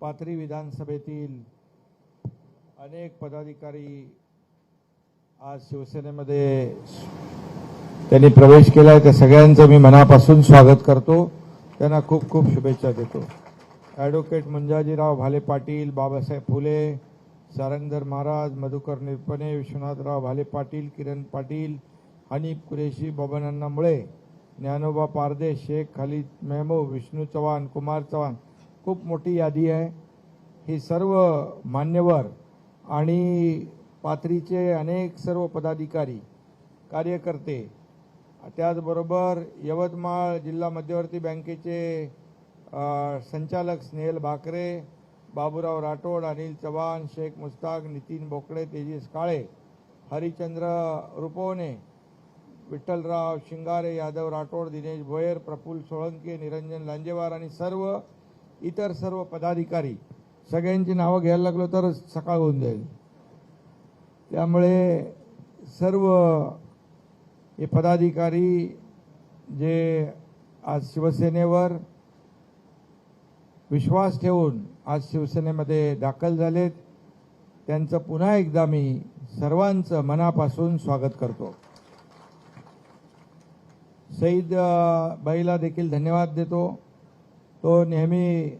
पाथरी विधानसभेतील अनेक पदाधिकारी आज शिवसेनेमध्ये त्यांनी प्रवेश केला आहे त्या सगळ्यांचं मी मनापासून स्वागत करतो. त्यांना खूप खूप शुभेच्छा देतो. ॲडव्होकेट मुंजाजीराव भाले पाटील बाबासाहेब फुले सारंगधर महाराज मधुकर निरपणे विश्वनाथराव भाले पाटील किरण पाटील हनीफ कुरेशी बबनांना मुळे ज्ञानोबा पारदे शेख खालिद मेहमू विष्णू चव्हाण कुमार चव्हाण खूप मोठी यादी आहे. ही सर्व मान्यवर आणि पाथरीचे अनेक सर्व पदाधिकारी कार्यकर्ते त्याचबरोबर यवतमाळ जिल्हा मध्यवर्ती बँकेचे संचालक स्नेहल भाकरे बाबूराव राठोड अनिल चव्हाण शेख मुस्ताक नितीन बोकडे तेजस काळे हरिचंद्र रुपवणे विठ्ठलराव शिंगारे यादव राठोड दिनेश भोयर प्रफुल्ल सोळंके निरंजन लांजेवार आणि सर्व इतर सर्व पदाधिकारी सगळ्यांची नावं घ्यायला लागलो तर सकाळ होऊन जाईल. त्यामुळे सर्व हे पदाधिकारी जे आज शिवसेनेवर विश्वास ठेवून आज शिवसेनेमध्ये दाखल झालेत त्यांचं पुन्हा एकदा मी सर्वांचं मनापासून स्वागत करतो. सईद भाईला देखील धन्यवाद देतो. तो नेहमी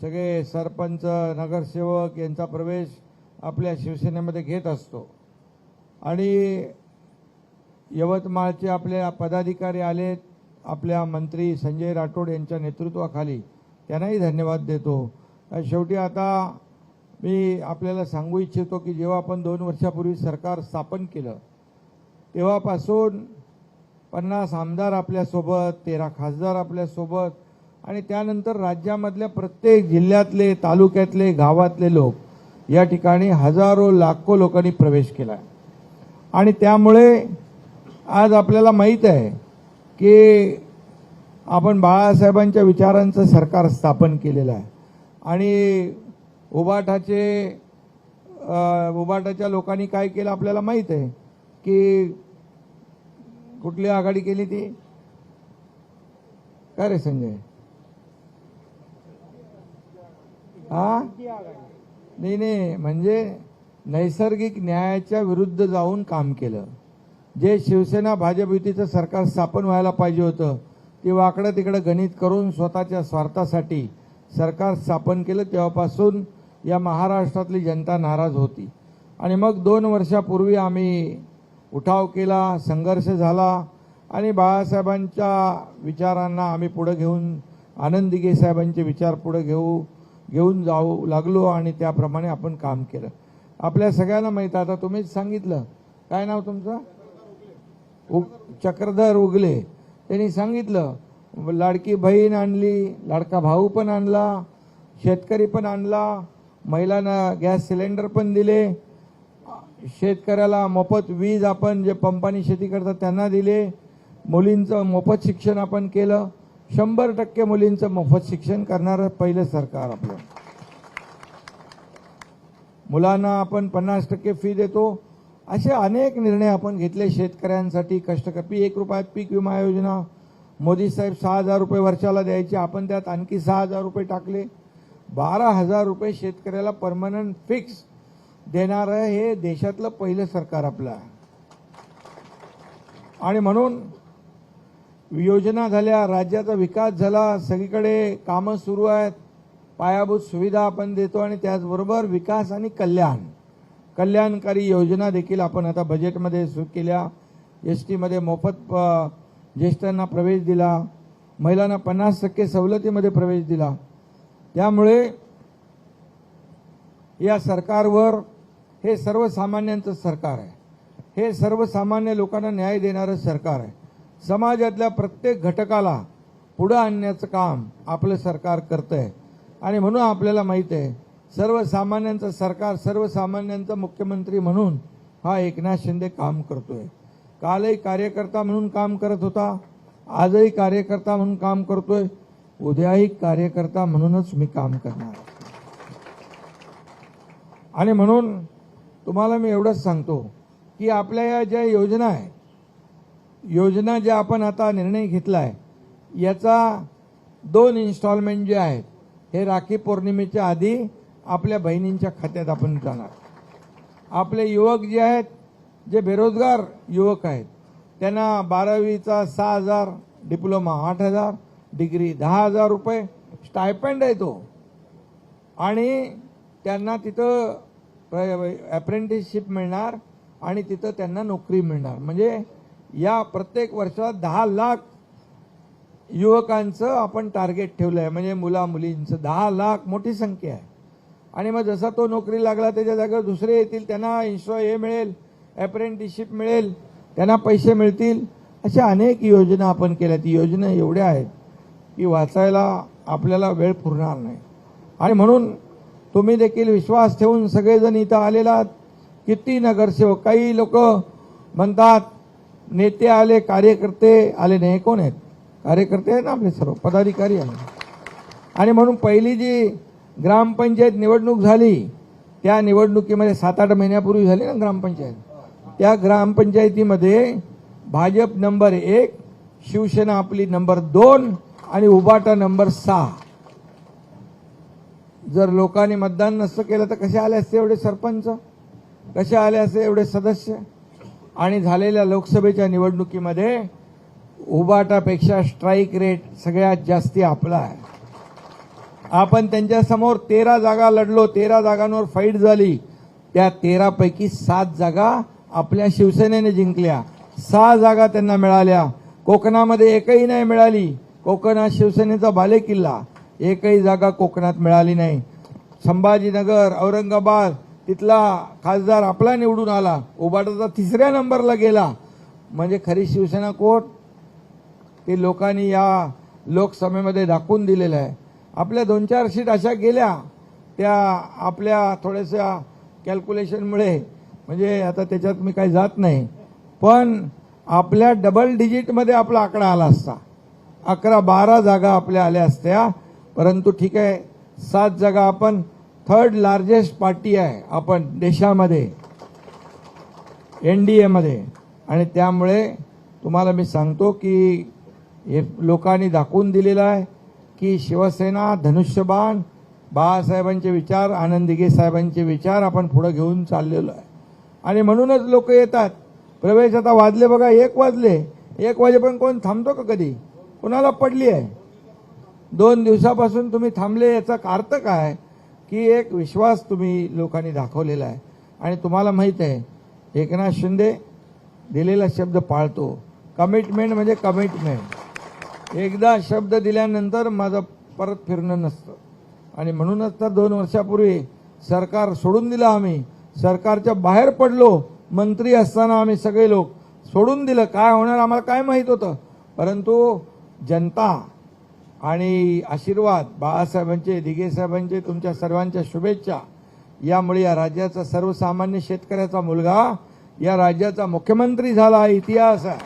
सगळे सरपंच नगरसेवक यांचा प्रवेश आपल्या शिवसेनेमध्ये घेत असतो. आणि यवतमाळचे आपल्या पदाधिकारी आलेत आपल्या मंत्री संजय राठोड यांच्या नेतृत्वाखाली. त्यांनाही धन्यवाद देतो. शेवटी आता मी आपल्याला सांगू इच्छितो की जेव्हा आपण दोन वर्षापूर्वी सरकार स्थापन केलं तेव्हापासून पन्नास आमदार आपल्यासोबत तेरा खासदार आपल्यासोबत आणि त्यानंतर राज्यामधल्या प्रत्येक जिल्ह्यातले तालुक्यातले गावातले लोक या ठिकाणी हजारो लाखो लोकांनी प्रवेश केला आणि त्यामुळे आज आपल्याला माहीत आहे की आपण बाळासाहेबांच्या विचारांचं सरकार स्थापन केलेलं आहे. आणि उबाटाचे उबाटाच्या लोकांनी काय केलं आपल्याला माहीत आहे की कुठली आघाडी केली ती? काय रे संजय? हा? नाही नाही. म्हणजे नैसर्गिक न्यायाच्या विरुद्ध जाऊन काम केलं. जे शिवसेना भाजप युतीचं सरकार स्थापन व्हायला पाहिजे होतं ते वाकडं तिकडं गणित करून स्वतःच्या स्वार्थासाठी सरकार स्थापन केलं. तेव्हापासून या महाराष्ट्रातली जनता नाराज होती. आणि मग दोन वर्षापूर्वी आम्ही उठाव केला संघर्ष झाला आणि बाळासाहेबांच्या विचारांना आम्ही पुढं घेऊन आनंद साहेबांचे विचार पुढे घेऊ घेऊन जाऊ लागलो आणि त्याप्रमाणे आपण काम केलं. आपल्या सगळ्यांना माहीत आता तुम्हीच सांगितलं. काय नाव तुमचं? उग चक्रधर उगले. त्यांनी सांगितलं लाडकी बहीण आणली लाडका भाऊ पण आणला शेतकरी पण आणला महिलांना गॅस सिलेंडर पण दिले शेतकऱ्याला मोफत वीज आपण जे पंपानी शेती करतात त्यांना दिले मुलींचं मोफत शिक्षण आपण केलं शंभर टक्के मुलींचं मोफत शिक्षण करणारं पहिलं सरकार आपलं. मुलांना आपण पन्नास टक्के फी देतो. असे अनेक निर्णय आपण घेतले शेतकऱ्यांसाठी. कष्टकरी एक रुपयात पीक विमा योजना. मोदी साहेब सहा हजार रुपये वर्षाला द्यायचे आपण त्यात आणखी सहा हजार रुपये टाकले. बारा हजार रुपये शेतकऱ्याला परमनंट फिक्स देणारं हे देशातलं पहिलं सरकार आपलं आहे. आणि म्हणून योजना झाल्या राज्याचा विकास झाला सगळीकडे कामं सुरू आहेत पायाभूत सुविधा आपण देतो आणि त्याचबरोबर विकास आणि कल्याण. कल्याणकारी योजना देखील आपण आता बजेटमध्ये सुरू केल्या. एस टीमध्ये मोफत प ज्येष्ठांना प्रवेश दिला. महिलांना पन्नास टक्के सवलतीमध्ये प्रवेश दिला. त्यामुळे या सरकारवर हे सर्वसामान्यांचं सरकार आहे. हे सर्वसामान्य लोकांना न्याय देणारं सरकार आहे. समाजातल्या प्रत्येक घटकाला पुढं आणण्याचं काम आपलं सरकार करतं आहे आणि म्हणून आपल्याला माहीत आहे सर्वसामान्यांचं सरकार सर्वसामान्यांचा मुख्यमंत्री म्हणून हा एकनाथ शिंदे काम करतोय. कालही कार्यकर्ता म्हणून काम करत होता आजही कार्यकर्ता म्हणून काम करतोय उद्याही कार्यकर्ता म्हणूनच मी काम करणार आणि म्हणून तुम्हाला मी एवढंच सांगतो की आपल्या या ज्या योजना आहेत योजना ज्या आपण आता निर्णय घेतला आहे याचा दोन इन्स्टॉलमेंट जे आहेत हे राखी पौर्णिमेच्या आधी आपल्या बहिणींच्या खात्यात आपण जाणार. आपले युवक जे आहेत जे बेरोजगार युवक आहेत त्यांना बारावीचा सहा हजार डिप्लोमा आठ हजार डिग्री दहा हजार रुपये स्टायपेंड आहे तो. आणि त्यांना तिथं अप्रेंटिसशिप मिळणार आणि तिथं त्यांना नोकरी मिळणार. म्हणजे या प्रत्येक वर्षात दहा लाख युवकांचं आपण टार्गेट ठेवलं आहे म्हणजे मुला मुलींचं दहा लाख मोठी संख्या आहे. आणि मग जसा तो नोकरी लागला त्याच्या जागेवर दुसरे येतील त्यांना इन्शो हे मिळेल अप्रेंटिसशिप मिळेल त्यांना पैसे मिळतील अशा अनेक योजना आपण केल्या. ती योजना एवढ्या आहेत की वाचायला आपल्याला वेळ पुरणार नाही. आणि म्हणून तुम्ही देखील विश्वास ठेवून सगळेजण इथं आलेला आहात. किती नगरसेवक काही लोक म्हणतात नेते आले कार्यकर्ते आले नाही कोण आहेत? कार्यकर्ते आहेत ना आपले सर्व पदाधिकारी आहेत. आणि म्हणून पहिली जी ग्रामपंचायत निवडणूक झाली त्या निवडणुकीमध्ये सात आठ महिन्यापूर्वी झाली ना ग्रामपंचायत. त्या ग्रामपंचायतीमध्ये भाजप नंबर एक शिवसेना आपली नंबर दोन आणि उबाटा नंबर सहा. जर लोकांनी मतदान नसतं केलं तर कसे आले असते एवढे सरपंच? कसे आले असते एवढे सदस्य? आणि झालेल्या लोकसभेच्या निवडणुकीमध्ये उबाटापेक्षा स्ट्राईक रेट सगळ्यात जास्ती आपला आहे. आपण त्यांच्यासमोर तेरा जागा लढलो तेरा जागांवर फाईट झाली. त्या तेरापैकी सात जागा आपल्या शिवसेनेने जिंकल्या. सहा जागा त्यांना मिळाल्या. कोकणामध्ये एकही नाही मिळाली. कोकणात शिवसेनेचा बालेकिल्ला. एकही जागा कोकणात मिळाली नाही. संभाजीनगर औरंगाबाद तिथला खासदार आपला निवडून आला. उबाटाचा तिसऱ्या नंबरला गेला. म्हणजे खरी शिवसेना कोट ते लोकांनी या लोकसभेमध्ये दाखवून दिलेलं आहे. आपल्या दोन चार सीट अशा गेल्या. त्या आपल्या थोड्याशा कॅल्क्युलेशनमुळे. म्हणजे आता त्याच्यात मी काही जात नाही. पण आपल्या डबल डिजिटमध्ये आपला आकडा आला असता. अकरा बारा जागा आपल्या आल्या असत्या. परंतु ठीक आहे सात जागा आपण थर्ड लार्जेस्ट पार्टी आहे आपण देशामध्ये एन डी एमध्ये आणि त्यामुळे तुम्हाला मी सांगतो की हे लोकांनी दाखवून दिलेलं आहे की शिवसेना धनुष्यबाण बाळासाहेबांचे विचार आनंदिगे साहेबांचे विचार आपण पुढं घेऊन चाललेलो आहे. आणि म्हणूनच लोक येतात. प्रवेश आता वाजले बघा एक वाजले. एक वाजेपर्यंत कोण थांबतो का कधी? कोणाला पडली आहे? दोन दिवसापासून तुम्ही थांबले याचा अर्थ काय? की एक विश्वास तुम्ही लोकांनी दाखवलेला आहे. आणि तुम्हाला माहीत आहे एकनाथ शिंदे दिलेला शब्द पाळतो. कमिटमेंट म्हणजे कमिटमेंट एकदा शब्द दिल्यानंतर माझं परत फिरणं नसतं. आणि म्हणूनच तर दोन वर्षापूर्वी सरकार सोडून दिलं आम्ही. सरकारच्या बाहेर पडलो मंत्री असताना आम्ही सगळे लोक सोडून दिलं. काय होणार आम्हाला काय माहीत होतं. परंतु जनता आणि आशीर्वाद बाळासाहेबांचे दिगेसाहेबांचे तुमच्या सर्वांच्या शुभेच्छा. यामुळे या राज्याचा सर्वसामान्य शेतकऱ्याचा मुलगा या राज्याचा मुख्यमंत्री झाला हा इतिहास आहे.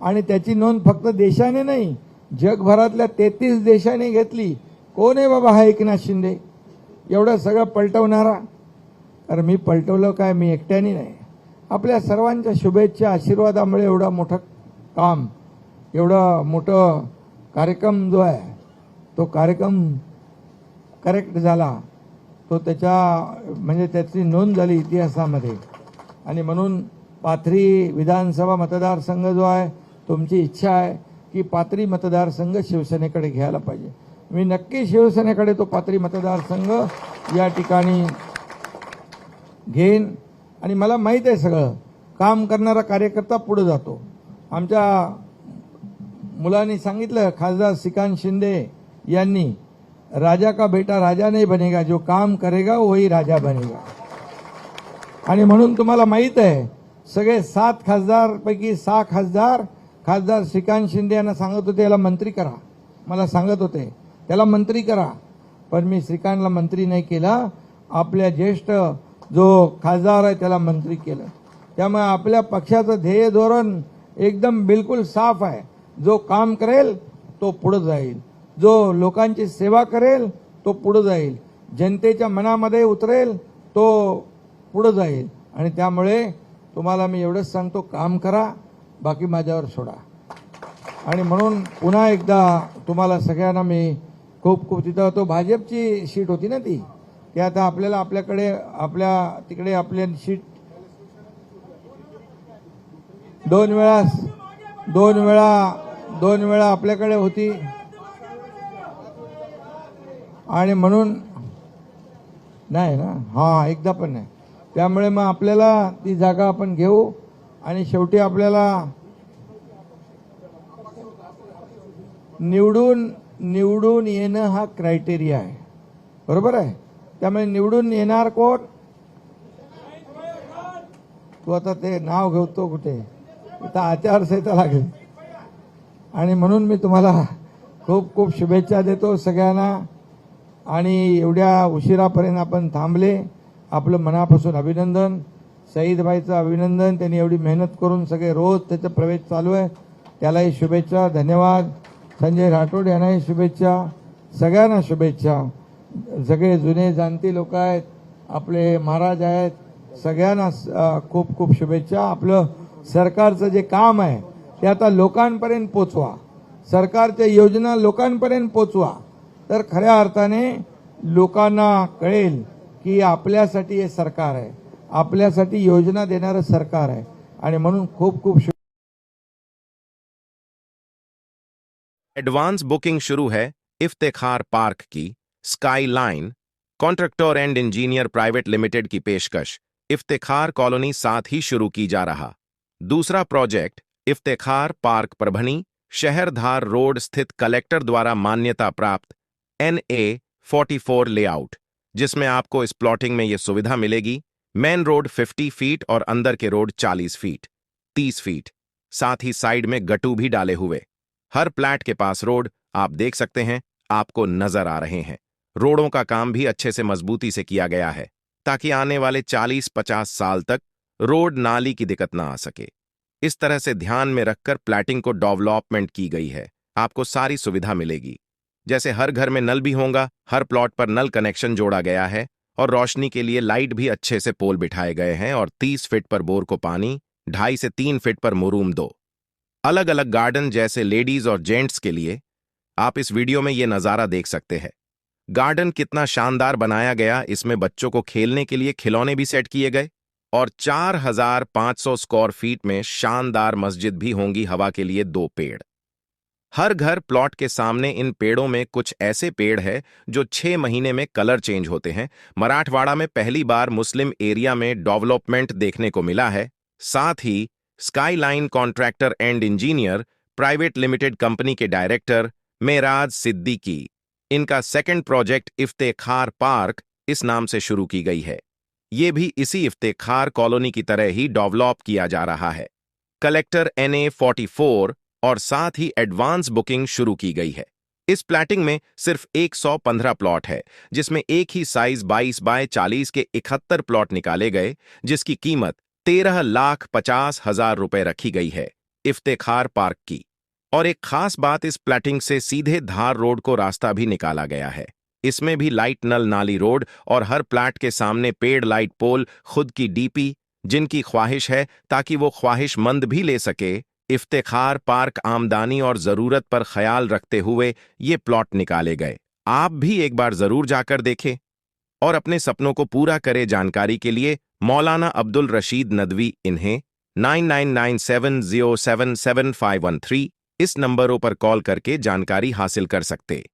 आणि त्याची नोंद फक्त देशाने नाही जगभरातल्या तेहतीस देशाने घेतली. कोण आहे बाबा हा एकनाथ शिंदे? एवढं सगळं पलटवणारा? तर मी पलटवलं काय? मी एकट्याने नाही. आपल्या सर्वांच्या शुभेच्छा आशीर्वादामुळे एवढं मोठं काम एवढं मोठं कार्यक्रम जो आहे तो कार्यक्रम करेक्ट झाला तो त्याच्या म्हणजे त्याची नोंद झाली इतिहासामध्ये. आणि म्हणून पाथरी विधानसभा मतदारसंघ जो आहे तुमची इच्छा आहे की पाथरी मतदारसंघ शिवसेनेकडे घ्यायला पाहिजे. मी नक्की शिवसेनेकडे तो पाथरी मतदारसंघ या ठिकाणी घेईन. आणि मला माहीत आहे सगळं काम करणारा कार्यकर्ता पुढे जातो. आमच्या मुलांनी सांगितलं खासदार श्रीकांत शिंदे यांनी राजा का बेटा राजा नाही बनेगा जो काम करेगा वही राजा बनेगा. आणि म्हणून तुम्हाला माहीत आहे सगळे सात खासदारपैकी सहा खासदार खासदार श्रीकांत शिंदे यांना सांगत होते याला मंत्री करा. मला सांगत होते त्याला मंत्री करा. पण मी श्रीकांतला मंत्री नाही केला. आपल्या ज्येष्ठ जो खासदार आहे त्याला मंत्री केलं. त्यामुळे आपल्या पक्षाचं ध्येय धोरण एकदम बिलकुल साफ आहे. जो काम करेल तो पुढे जाईल. जो लोकांची सेवा करेल तो पुढे जाईल. जनतेच्या मनामध्ये उतरेल तो पुढे जाईल. आणि त्यामुळे तुम्हाला मी एवढंच सांगतो काम करा बाकी माझ्यावर सोडा. आणि म्हणून पुन्हा एकदा तुम्हाला सगळ्यांना मी खूप खूप तिथं तो भाजपची शीट होती ना ती? की आता आपल्याला आपल्याकडे आपल्या तिकडे आपल्या शीट दोन वेळा दोन वेळा दोन वेळा आपल्याकडे होती. आणि म्हणून नाही ना? हा एकदा पण नाही. त्यामुळे मग आपल्याला ती जागा आपण घेऊ आणि शेवटी आपल्याला निवडून निवडून येणं हा क्रायटेरिया आहे. बरोबर आहे? त्यामुळे निवडून येणार कोण? तू आता ते नाव घेतो कुठे? आता आचारसंहिता लागेल. आणि म्हणून मी तुम्हाला खूप खूप शुभेच्छा देतो सगळ्यांना. आणि एवढ्या उशिरापर्यंत आपण थांबले. आपलं मनापासून अभिनंदन. सईदबाईचं अभिनंदन. त्यांनी एवढी मेहनत करून सगळे रोज त्याचा प्रवेश चालू आहे. त्यालाही शुभेच्छा. धन्यवाद. संजय राठोड यांनाही शुभेच्छा. सगळ्यांना शुभेच्छा. सगळे जुने जाणती लोक आहेत. आपले महाराज आहेत. सगळ्यांना खूप खूप शुभेच्छा. आपलं सरकारचं जे काम आहे आता लोकांपर्यंत पोचवा. सरकारच्या योजना लोकांपर्यंत पोचवा. तर खऱ्या अर्थाने लोकांना कळेल की आपल्यासाठी हे सरकार आहे. आपल्यासाठी योजना देणारं सरकार आहे. आणि म्हणून खूप खूप एडवांस बुकिंग शुरू है, इफ्तेखार पार्क की sky line contractor and engineer private limited की पेशकश, इफ्तेखार कॉलोनी साथ ही शुरू की जा रहा। दूसरा प्रोजेक्ट इफ्तेखार पार्क प्रभनी शहरधार रोड स्थित कलेक्टर द्वारा मान्यता प्राप्त N A forty four layout, जिसमें आपको इस प्लॉटिंग में ये सुविधा मिलेगी। मेन रोड 50 फीट और अंदर के रोड 40 फीट 30 फीट। साथ ही साइड में गटू भी डाले हुए। हर प्लैट के पास रोड, आप देख सकते हैं, आपको नज़र आ रहे हैं। रोडों का काम भी अच्छे से मजबूती से किया गया है, ताकि आने वाले 40-50 साल तक रोड नाली की दिक्कत ना आ सके। इस तरह से ध्यान में रखकर प्लैटिंग को डेवलपमेंट की गई है। आपको सारी सुविधा मिलेगी। जैसे हर घर में नल भी होगा, हर प्लॉट पर नल कनेक्शन जोड़ा गया है और रोशनी के लिए लाइट भी अच्छे से पोल बिठाए गए हैं और 30 फीट पर बोर को पानी, ढाई से तीन फीट पर मुरूम दो। अलग अलग गार्डन जैसे लेडीज़ और जेंट्स के लिए आप इस वीडियो में ये नज़ारा देख सकते हैं। गार्डन कितना शानदार बनाया गया, इसमें बच्चों को खेलने के लिए खिलौने भी सेट किए गए और 4,500 स्क्वायर फीट में शानदार मस्जिद भी होंगी हवा के लिए दो पेड़। हर घर प्लॉट के सामने इन पेड़ों में कुछ ऐसे पेड़ है जो छह महीने में कलर चेंज होते हैं। मराठवाड़ा में पहली बार मुस्लिम एरिया में डेवलपमेंट देखने को मिला है। साथ ही sky line contractor and engineer private limited company K director Meraj Siddiqui. इनका सेकंड प्रोजेक्ट इफ्तेखार पार्क इस नाम से शुरू की गई है। ये भी इसी इफ्तेखार कॉलोनी की तरह ही डेवलप किया जा रहा है। कलेक्टर एन ए और साथ ही एडवांस बुकिंग शुरू की गई है। इस प्लैटिंग में सिर्फ़ 115 प्लॉट है, जिसमें एक ही साइज़ 22 बाय 40 के 71 प्लॉट निकाले गए, जिसकी कीमत तेरह लाख पचास हज़ार रुपए रखी गई है, इफ्तेखार पार्क की। और एक खास बात इस प्लैटिंग से सीधे धार रोड को रास्ता भी निकाला गया है। इसमें भी लाइट नल नाली रोड और हर प्लाट के सामने पेड़ लाइट पोल खुद की डीपी, जिनकी ख्वाहिश है ताकि वो ख्वाहिशमंद भी ले सके। इफ्तार पार्क आमदानी और ज़रूरत पर ख्याल रखते हुए ये प्लॉट निकाले गए। आप भी एक बार ज़रूर जाकर देखें और अपने सपनों को पूरा करे जानकारी के लिए मौलाना अब्दुल रशीद नदवी इन्हें nine nine nine seven zero seven seven five one three इस नंबरों पर कॉल करके जानकारी हासिल कर सकते।